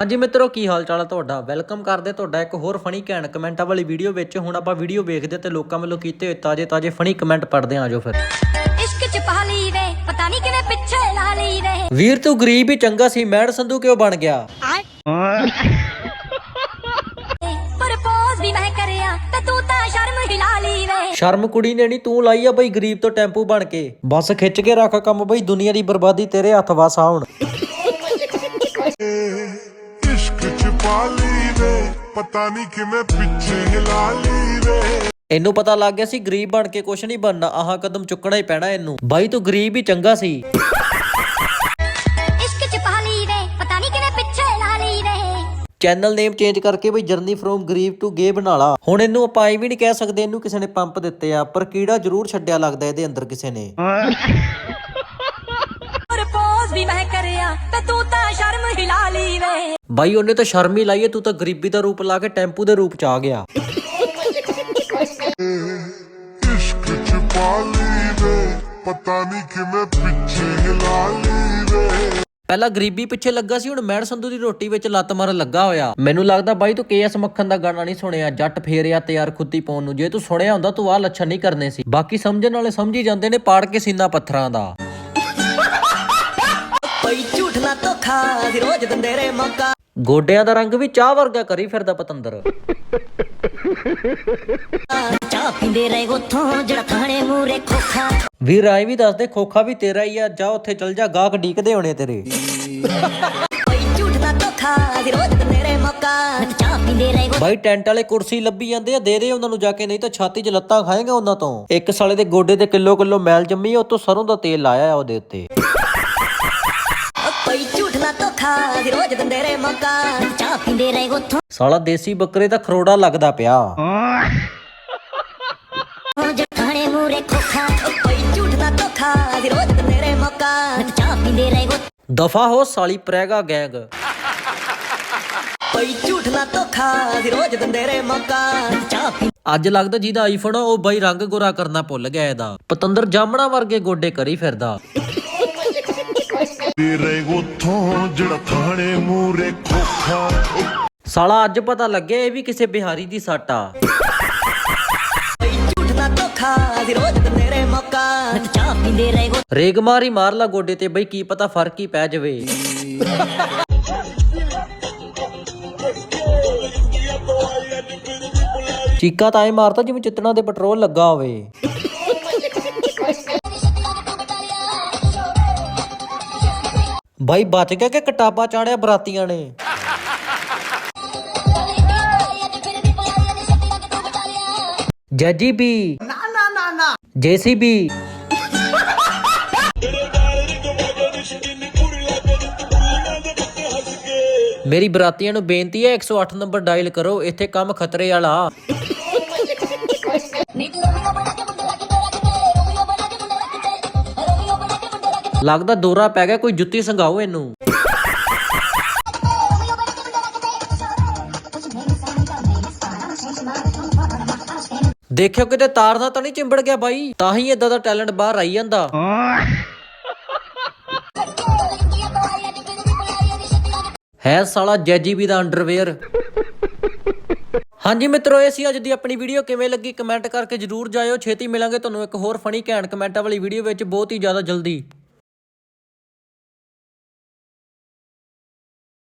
ਹਾਂਜੀ ਮਿੱਤਰੋ ਕੀ ਹਾਲ ਚਾਲ ਹੈ ਤੁਹਾਡਾ? ਵੈਲਕਮ ਕਰਦੇ ਤੁਹਾਡਾ ਇੱਕ ਹੋਰ ਫਨੀ ਘੈਂਟ ਕਮੈਂਟਾਂ ਵਾਲੀ ਵੀਡੀਓ ਵਿੱਚ। ਹੁਣ ਆਪਾਂ ਵੀਡੀਓ ਵੇਖਦੇ ਤੇ ਲੋਕਾਂ ਵੱਲੋਂ ਕੀਤੇ ਹੋਏ ਤਾਜੇ ਤਾਜੇ ਫਨੀ ਕਮੈਂਟ ਪੜ੍ਹਦੇ ਆਂ ਆਜੋ ਫਿਰ। ਇਸ਼ਕ ਚ ਪਾ ਲਈ ਵੇ ਪਤਾ ਨਹੀਂ ਕਿਵੇਂ ਪਿੱਛੇ ਲਾ ਲਈ ਵੇ। ਵੀਰ ਤੂੰ ਗਰੀਬ ਹੀ ਚੰਗਾ ਸੀ ਮੈਡ ਸੰਧੂ ਕਿਉਂ ਬਣ ਗਿਆ? ਪ੍ਰਪੋਜ਼ ਵੀ ਮੈਂ ਕਰਿਆ ਤੇ ਤੂੰ ਤਾਂ ਸ਼ਰਮ ਹਿਲਾ ਲਈ ਵੇ। ਸ਼ਰਮ ਕੁੜੀ ਨੇ ਨਹੀਂ ਤੂੰ ਲਾਈ ਆ ਬਈ ਗਰੀਬ ਤੋਂ ਟੈਂਪੂ ਬਣ ਕੇ। ਬਸ ਖਿੱਚ ਕੇ ਰੱਖ ਕੰਮ ਬਈ ਦੁਨੀਆ ਦੀ ਬਰਬਾਦੀ ਤੇਰੇ ਹੱਥ ਵਸ ਆ ਪਾ ਲਈ ਵੇ ਪਤਾ ਨਹੀਂ ਕਿਵੇਂ ਪਿੱਛੇ ਹਿਲਾ ਲਈ ਵੇ ਇਹਨੂੰ ਪਤਾ ਲੱਗ ਗਿਆ ਸੀ ਗਰੀਬ ਬਣ ਕੇ ਕੁਛ ਨਹੀਂ ਬਣਨਾ ਆਹ ਕਦਮ ਚੁੱਕਣਾ ਹੀ ਪੈਣਾ ਇਹਨੂੰ। ਬਾਈ ਤੂੰ ਗਰੀਬ ਹੀ ਚੰਗਾ ਸੀ। ਇਸ਼ਕ ਚ ਪਾ ਲਈ ਵੇ ਪਤਾ ਨਹੀਂ ਕਿਵੇਂ ਪਿੱਛੇ ਲਾ ਲਈ ਵੇ ਚੈਨਲ ਨੇਮ ਚੇਂਜ ਕਰਕੇ ਬਈ ਜਰਨੀ ਫਰੋਮ ਗਰੀਬ ਟੂ ਗੇ ਬਣਾ ਲਾ। ਹੁਣ ਇਹਨੂੰ ਆਪਾਂ ਐ ਵੀ ਨਹੀਂ ਕਹਿ ਸਕਦੇ ਇਹਨੂੰ ਕਿਸੇ ਨੇ ਪੰਪ ਦਿੱਤੇ ਆ ਪਰ ਕੀੜਾ ਜ਼ਰੂਰ ਛੱਡਿਆ ਲੱਗਦਾ ਇਹਦੇ ਅੰਦਰ ਕਿਸੇ ਨੇ। ਪ੍ਰਪੋਜ਼ ਵੀ ਮੈਂ ਕਰਿਆ ਤੇ ਤੂੰ ਤਾਂ ਸ਼ਰਮ ਹਿਲਾ ਲਈ। ਬਾਈ ਉਹਨੇ ਤਾਂ ਸ਼ਰਮ ਹੀ ਲਾਈ ਹੈ ਤੂੰ ਤਾਂ ਗਰੀਬੀ ਦਾ ਰੂਪ ਲਾ ਕੇ ਟੈਂਪੂ ਦੇ ਰੂਪ ਚ ਆ ਗਿਆ। ਇਸ਼ਕ ਚ ਪਾ ਲਈ ਵੇ ਪਤਾ ਨਹੀਂ ਕਿਵੇਂ ਪਿੱਛੇ ਹਿਲਾ ਲਈ ਵੇ ਪਹਿਲਾਂ ਗਰੀਬੀ ਪਿੱਛੇ ਲੱਗਾ ਸੀ ਹੁਣ ਮੈਣ ਸੰਧੂ ਦੀ ਰੋਟੀ ਵਿੱਚ ਲੱਤ ਮਾਰਨ ਲੱਗਾ ਹੋਇਆ। ਮੈਨੂੰ ਲੱਗਦਾ ਬਾਈ ਤੂੰ ਕੇਐਸ ਮੱਖਣ ਦਾ ਗਾਣਾ ਨਹੀਂ ਸੁਣਿਆ ਜੱਟ ਫੇਰਿਆ ਤੇ ਯਾਰ ਖੁੱਦੀ ਪਾਉਣ ਨੂੰ। ਜੇ ਤੂੰ ਸੁਣਿਆ ਹੁੰਦਾ ਤੂੰ ਆਹ ਲੱਛਣ ਨਹੀਂ ਕਰਨੇ ਸੀ। ਬਾਕੀ ਸਮਝਣ ਵਾਲੇ ਸਮਝੀ ਜਾਂਦੇ ਨੇ ਪਾੜ ਕੇ ਸੀਨਾ ਪੱਥਰਾਂ ਦਾ। ਪਈ ਝੂਠ ਨਾ ਧੋਖਾ ਦੀ ਰੋਜ਼ ਦਿੰਦੇ ਰੇ ਮੌਕਾ। ਗੋਡਿਆਂ ਦਾ ਰੰਗ ਵੀ ਚਾਹ ਵਰਗਾ ਕਰੀ ਫਿਰਦਾ ਪਤੰਦਰ। ਚਾਹ ਪੀਂਦੇ ਰਹੇ ਉਥੋਂ ਜਿਹੜਾ ਥਾਣੇ ਮੂਰੇ ਖੋਖਾ। ਵੀਰ ਆਏ ਵੀ ਦੱਸ ਦੇ ਖੋਖਾ ਵੀ ਤੇਰਾ ਹੀ ਆ ਜਾ ਉੱਥੇ ਚਲ ਜਾ ਗਾਹਕ ਡੀਕਦੇ ਹੋਣੇ ਤੇਰੇ। ਬਾਈ ਟੈਂਟ ਵਾਲੇ ਕੁਰਸੀ ਲੱਭੀ ਜਾਂਦੇ ਆ ਦੇ ਦੇ ਉਹਨਾਂ ਨੂੰ ਜਾ ਕੇ ਨਹੀਂ ਤਾਂ ਛਾਤੀ 'ਚ ਲੱਤਾਂ ਖਾਏਗਾ ਉਹਨਾਂ ਤੋਂ। ਇੱਕ ਸਾਲੇ ਦੇ ਗੋਡੇ ਤੇ ਕਿਲੋ ਕਿਲੋ ਮੈਲ ਜੰਮੀ ਆ ਉਤੋਂ ਸਰੋਂ ਦਾ ਤੇਲ ਲਾਇਆ ਆ ਉਹਦੇ ਉੱਤੇ। ਦਿੰਦੇ ਮੌਕਾ ਚਾਹ ਪੀਂਦੇ ਰਹੇ ਉਥੋਂ। ਸਾਲਾ ਦੇਸੀ ਬੱਕਰੇ ਦਾ ਖਰੋੜਾ ਲੱਗਦਾ ਪਿਆ। ਜਿਹੜਾ ਥਾਣੇ ਮੂਰੇ ਖੋਖਾ ਪਈ ਝੂਠ ਨਾ ਧੋਖਾ ਦੀ ਰੋਜ਼ ਦਿੰਦੇ ਰੇ ਮੌਕਾ ਚਾਹ ਪੀਂਦੇ ਰਹੇ ਦਫਾ ਹੋ ਸਾਲੀ ਪ੍ਰੈਗਾ ਗੈਂਗ। ਪਈ ਝੂਠ ਨਾ ਧੋਖਾ ਦੀ ਰੋਜ਼ ਦਿੰਦੇ ਰੇ ਮੌਕਾ ਚਾਹ ਪੀ ਅੱਜ ਲੱਗਦਾ ਜਿਹਦਾ ਆਈਫੋਨ ਉਹ ਬਾਈ ਰੰਗ ਗੋਰਾ ਕਰਨਾ ਭੁੱਲ ਗਿਆ ਇਹਦਾ। ਪਤੰਦਰ ਜਾਮਣਾ ਵਰਗੇ ਗੋਡੇ ਕਰੀ ਫਿਰਦਾ। ਤੇਰੇ ਉਥੋਂ ਜਿਹੜਾ ਥਾਣੇ ਮੂਰੇ ਖੋਖਾ। ਸਾਲਾ ਅੱਜ ਪਤਾ ਲੱਗਿਆ ਇਹ ਵੀ ਕਿਸੇ ਬਿਹਾਰੀ ਦੀ ਸੱਟ ਆ। ਰੇਗ ਮਾਰ ਹੀ ਮਾਰ ਲਾ ਗੋਡੇ ਤੇ ਬਈ ਕੀ ਪਤਾ ਫ਼ਰਕ ਹੀ ਪੈ ਜਾਵੇ। ਚੀਕਾ ਤਾਂ ਐ ਮਾਰਦਾ ਜਿਵੇਂ ਚਿੱਤਣਾ ਦੇ ਪੈਟਰੋਲ ਲੱਗਾ ਹੋਵੇ। ਬਾਈ ਬਚ ਗਿਆ ਕਿ ਕਟਾਪਾ ਚਾੜਿਆ ਬਰਾਤੀਆਂ ਨੇ? ਜੱਜੀ ਬੀ। ਨਾ ਨਾ ਨਾ ਨਾ ਜੇਸੀਬੀ। ਮੇਰੀ ਬਰਾਤੀਆਂ ਨੂੰ ਬੇਨਤੀ ਹੈ 108 ਨੰਬਰ ਡਾਇਲ ਕਰੋ, ਇੱਥੇ ਕੰਮ ਖਤਰੇ ਵਾਲਾ। ਲੱਗਦਾ ਦੋਰਾ ਪੈ ਗਿਆ, ਕੋਈ ਜੁੱਤੀ ਸੰਘਾਓ ਇਹਨੂੰ। ਦੇਖਿਓ ਕਿਤੇ ਤਾਰ ਦਾ ਤਾਂ ਨਹੀਂ ਚਿੰਬੜ ਗਿਆ ਬਾਈ, ਤਾਂ ਹੀ ਇਦਾਂ ਦਾ ਟੈਲੈਂਟ ਬਾਹਰ ਆਈ ਜਾਂਦਾ। ਹੈ ਸਾਲਾ ਜੈਜੀਬੀ ਦਾ ਅੰਡਰਵੇਅਰ। ਹਾਂਜੀ ਮਿੱਤਰੋ, ਇਹ ਸੀ ਅੱਜ ਦੀ ਆਪਣੀ ਵੀਡੀਓ। ਕਿਵੇਂ ਲੱਗੀ ਕਮੈਂਟ ਕਰਕੇ ਜਰੂਰ ਜਾਇਓ। ਛੇਤੀ ਮਿਲਾਂਗੇ ਤੁਹਾਨੂੰ ਇੱਕ ਹੋਰ ਫਨੀ ਘੈਂਟ ਕਮੈਂਟਾਂ ਵਾਲੀ ਵੀਡੀਓ ਵਿੱਚ। ਬਹੁਤ ਹੀ ਜ਼ਿਆਦਾ ਜਲਦੀ।